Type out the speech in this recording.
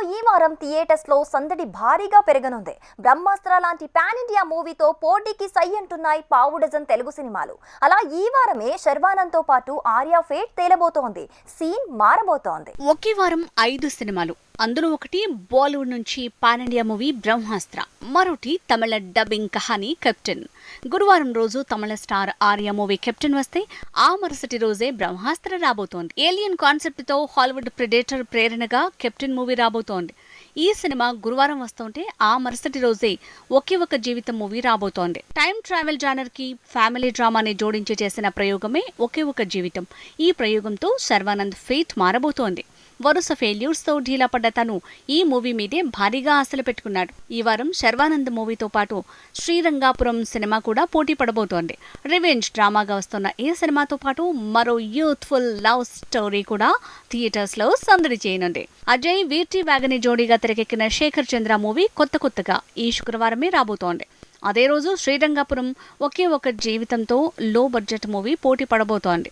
ఈ వారం థియేటర్స్లో సందడి భారీగా పెరగనుంది. బ్రహ్మాస్త్ర లాంటి పాన్ ఇండియా మూవీతో పోటీకి సై అంటున్నాయి పావు డజన్ తెలుగు సినిమాలు. అలా ఈ వారమే శర్వానంద్తో పాటు ఆర్యా ఫేట్ తేలబోతోంది. సీన్ మారబోతోంది. ఒకే వారం ఐదు సినిమాలు. అందులో ఒకటి బాలీవుడ్ నుంచి పాన్ ఇండియా మూవీ బ్రహ్మాస్త్ర. మరొకటి తమిళ డబ్బింగ్ కహానీ కెప్టెన్. గురువారం రోజు Tamil star Arya movie captain వస్తే ఆ మరుసటి రోజే బ్రహ్మాస్త్ర రాబోతోంది. ఏలియన్ కాన్సెప్ట్తో హాలీవుడ్ ప్రిడేటర్ ప్రేరణగా కెప్టెన్ మూవీ రాబోతోంది. ఈ సినిమా గురువారం వస్తుంటే ఆ మరుసటి రోజే ఒకే ఒక జీవితం మూవీ రాబోతోంది. టైం ట్రావెల్ జానర్కి ఫ్యామిలీ డ్రామాని జోడించి చేసిన ప్రయోగమే ఒకే ఒక జీవితం. ఈ ప్రయోగంతో శర్వానంద్ ఫేట్ మారబోతోంది. వరుస ఫెయిల్యూర్స్తో ఢీలా పడ్డ తను ఈ మూవీ మీదే భారీగా ఆశలు పెట్టుకున్నాడు. ఈ వారం శర్వానంద్ మూవీతో పాటు శ్రీరంగాపురం సినిమా కూడా పోటీ పడబోతోంది. రివెంజ్ డ్రామాగా వస్తున్న ఈ సినిమాతో పాటు మరో యూత్ఫుల్ లవ్ స్టోరీ కూడా థియేటర్స్లో సందడి చేయనుంది. అజయ్ వీర్టి వ్యాగని జోడీగా తెరకెక్కిన శేఖర్ చంద్ర మూవీ కొత్త కొత్తగా ఈ శుక్రవారమే రాబోతోంది. అదే రోజు శ్రీరంగపురం ఒకే ఒక జీవితంతో లో బడ్జెట్ మూవీ పోటీ పడబోతోంది.